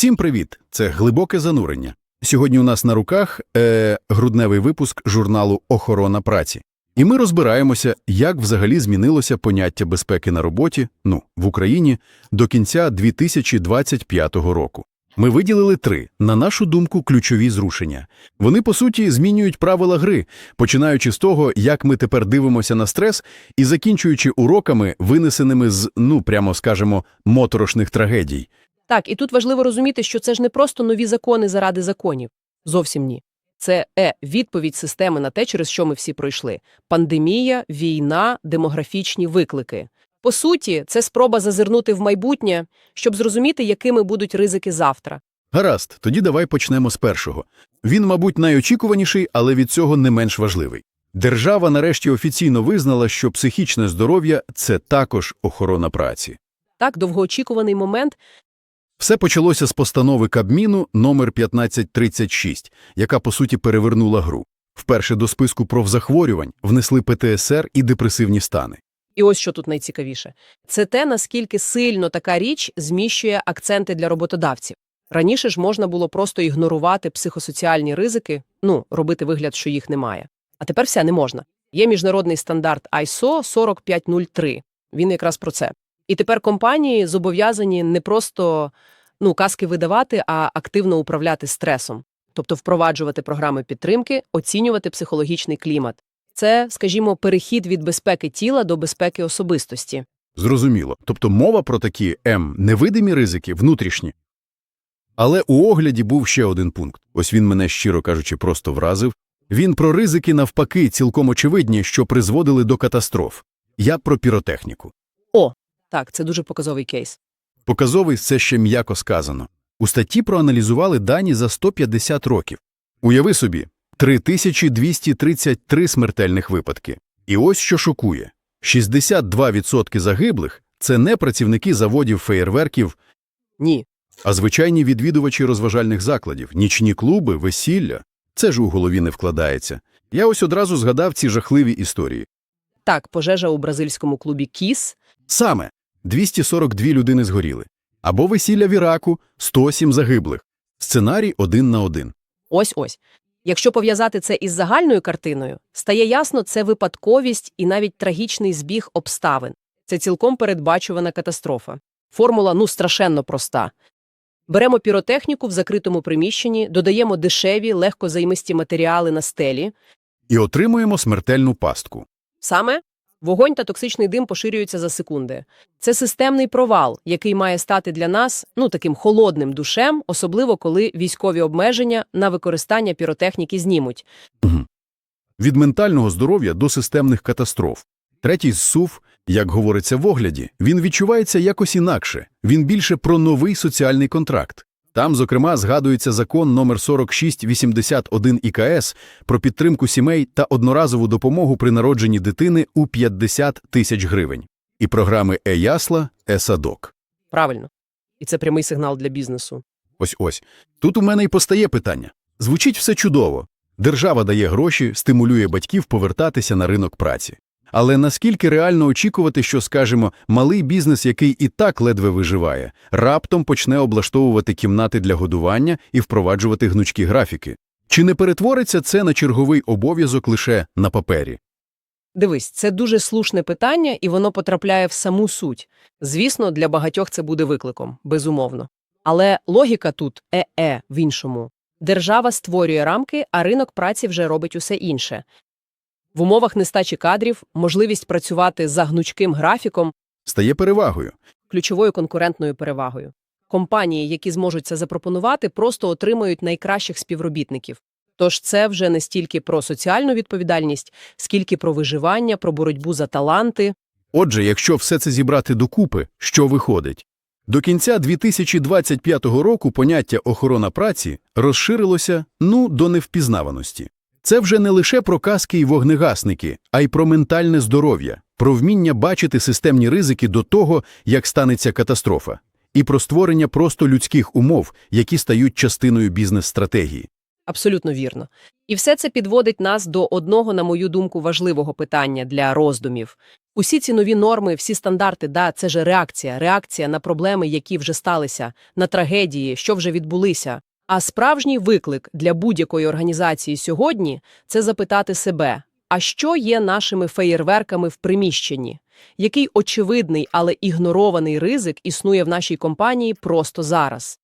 Всім привіт! Це глибоке занурення. Сьогодні у нас на руках е, грудневий випуск журналу Охорона праці. І ми розбираємося, як взагалі змінилося поняття безпеки на роботі, ну, в Україні, до кінця 2025 року. Ми виділили три, на нашу думку, ключові зрушення. Вони, по суті, змінюють правила гри, починаючи з того, як ми тепер дивимося на стрес, і закінчуючи уроками, винесеними з, ну, прямо скажемо, моторошних трагедій. Так, і тут важливо розуміти, що це ж не просто нові закони заради законів. Зовсім ні. Це е відповідь системи на те, через що ми всі пройшли: пандемія, війна, демографічні виклики. По суті, це спроба зазирнути в майбутнє, щоб зрозуміти, якими будуть ризики завтра. Гаразд, тоді давай почнемо з першого. Він, мабуть, найочікуваніший, але від цього не менш важливий. Держава нарешті офіційно визнала, що психічне здоров'я – це також охорона праці. Так, довгоочікуваний момент, Все почалося з постанови Кабміну номер 1536, яка, по суті, перевернула гру. Вперше до списку профзахворювань внесли ПТСР і депресивні стани. і ось що тут найцікавіше. Це те, наскільки сильно така річ зміщує акценти для роботодавців. Раніше ж можна було просто ігнорувати психосоціальні ризики, ну, робити вигляд, що їх немає. А тепер все не можна. Є міжнародний стандарт ISO 4503. Він якраз про це. І тепер компанії зобов'язані не просто ну, казки видавати, а активно управляти стресом, тобто впроваджувати програми підтримки, оцінювати психологічний клімат. Це, скажімо, перехід від безпеки тіла до безпеки особистості. Зрозуміло. Тобто мова про такі М невидимі ризики, внутрішні. Але у огляді був ще один пункт. Ось він мене, щиро кажучи, просто вразив. Він про ризики, навпаки, цілком очевидні, що призводили до катастроф. Я про піротехніку. Так, це дуже показовий кейс. Показовий – це ще м'яко сказано. У статті проаналізували дані за 150 років. Уяви собі, 3233 смертельних випадки. І ось що шокує. 62% загиблих – це не працівники заводів феєрверків, Ні. а звичайні відвідувачі розважальних закладів, нічні клуби, весілля. Це ж у голові не вкладається. Я ось одразу згадав ці жахливі історії. Так, пожежа у бразильському клубі Кіс. Саме 242 людини згоріли. Або весілля в Іраку – 107 загиблих. Сценарій один на один. Ось-ось. Якщо пов'язати це із загальною картиною, стає ясно, це випадковість і навіть трагічний збіг обставин. Це цілком передбачувана катастрофа. Формула, ну, страшенно проста. Беремо піротехніку в закритому приміщенні, додаємо дешеві, легкозаймисті матеріали на стелі. І отримуємо смертельну пастку. Саме вогонь та токсичний дим поширюються за секунди. Це системний провал, який має стати для нас ну таким холодним душем, особливо коли військові обмеження на використання піротехніки знімуть. Від ментального здоров'я до системних катастроф. Третій зсув, як говориться в огляді, він відчувається якось інакше. Він більше про новий соціальний контракт. Там, зокрема, згадується закон номер 4681 ІКС про підтримку сімей та одноразову допомогу при народженні дитини у 50 тисяч гривень. І програми «Е-Ясла», «Е-Садок». Правильно. І це прямий сигнал для бізнесу. Ось-ось. Тут у мене і постає питання. Звучить все чудово. Держава дає гроші, стимулює батьків повертатися на ринок праці. Але наскільки реально очікувати, що, скажімо, малий бізнес, який і так ледве виживає, раптом почне облаштовувати кімнати для годування і впроваджувати гнучкі графіки? Чи не перетвориться це на черговий обов'язок лише на папері? Дивись, це дуже слушне питання, і воно потрапляє в саму суть. Звісно, для багатьох це буде викликом, безумовно. Але логіка тут е-е в іншому. Держава створює рамки, а ринок праці вже робить усе інше. В умовах нестачі кадрів можливість працювати за гнучким графіком Стає перевагою. ключовою конкурентною перевагою. Компанії, які зможуть це запропонувати, просто отримають найкращих співробітників. Тож це вже не стільки про соціальну відповідальність, скільки про виживання, про боротьбу за таланти. Отже, якщо все це зібрати докупи, що виходить? До кінця 2025 року поняття охорона праці розширилося, ну, до невпізнаваності. Це вже не лише про каски і вогнегасники, а й про ментальне здоров'я, про вміння бачити системні ризики до того, як станеться катастрофа, і про створення просто людських умов, які стають частиною бізнес-стратегії. Абсолютно вірно. І все це підводить нас до одного, на мою думку, важливого питання для роздумів. Усі ці нові норми, всі стандарти, да, це ж реакція, реакція на проблеми, які вже сталися, на трагедії, що вже відбулися. А справжній виклик для будь-якої організації сьогодні – це запитати себе, а що є нашими феєрверками в приміщенні? Який очевидний, але ігнорований ризик існує в нашій компанії просто зараз?